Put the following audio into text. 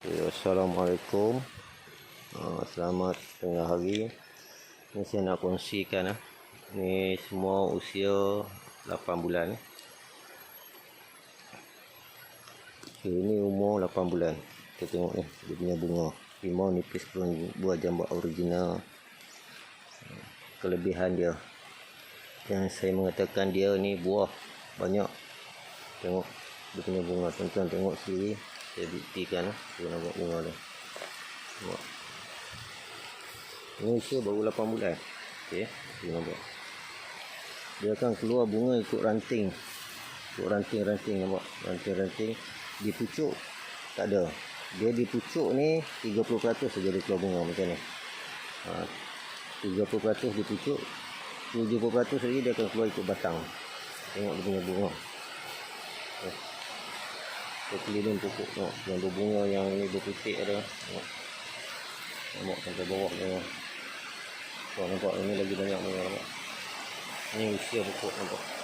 Okay, Assalamualaikum uh, Selamat tengah hari. Ni saya nak kongsikan ah. Ni semua usia 8 bulan okay, Ini umur 8 bulan. Kita tengok ni Dia punya bunga. Limau nipis pun buah jambak original. Kelebihan dia. Yang saya mengatakan dia ni buah Banyak. Tengok Dia punya bunga. Tuan-tuan tengok sini saya buktikan Saya nampak bunga tu Nampak Ini usia baru 8 bulan. Okay Saya nampak Dia akan keluar bunga ikut ranting. Ikut ranting-ranting nampak Ranting-ranting Di pucuk Tak ada. Dia di pucuk ni 30% saja dia keluar bunga macam ni. Ha, 30% di pucuk 70% lagi dia akan keluar ikut batang. Tengok dia punya bunga. Okay keliling pokok tengok. Yang berbunga yang ni berputik ada. Tengok. Nampak sampai bawah tengok Tuan nampak. Ini lagi banyak bunga nampak. Ni usia pokok nampak